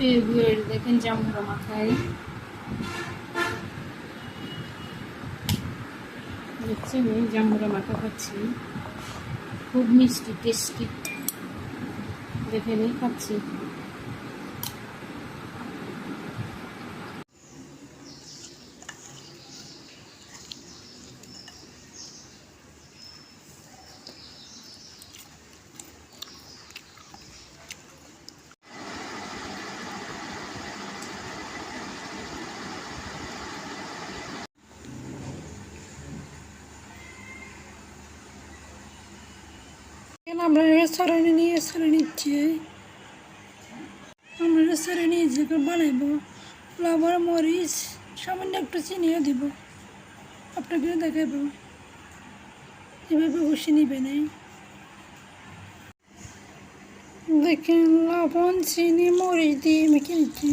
পেগুয়ের দেখেন জামুরা মাথায়। দেখছেন এই জামুরা মাখা খাচ্ছি। খুব মিষ্টি টেস্টি দেখেন খাচ্ছি। আমরা রেস্টুরেন্টে নিয়ে সরে নিচ্ছি আমরা রেস্টুরেন্টে নিয়ে যে বানাইব, ফ্লাওয়ার, মরিচ, সামান্য একটু চিনিও দিব। আপনাকে দেখাবো এভাবে বসে নিবেন। দেখেন, লবণ, চিনি, মরিচ দিয়ে মেখে নিচ্ছি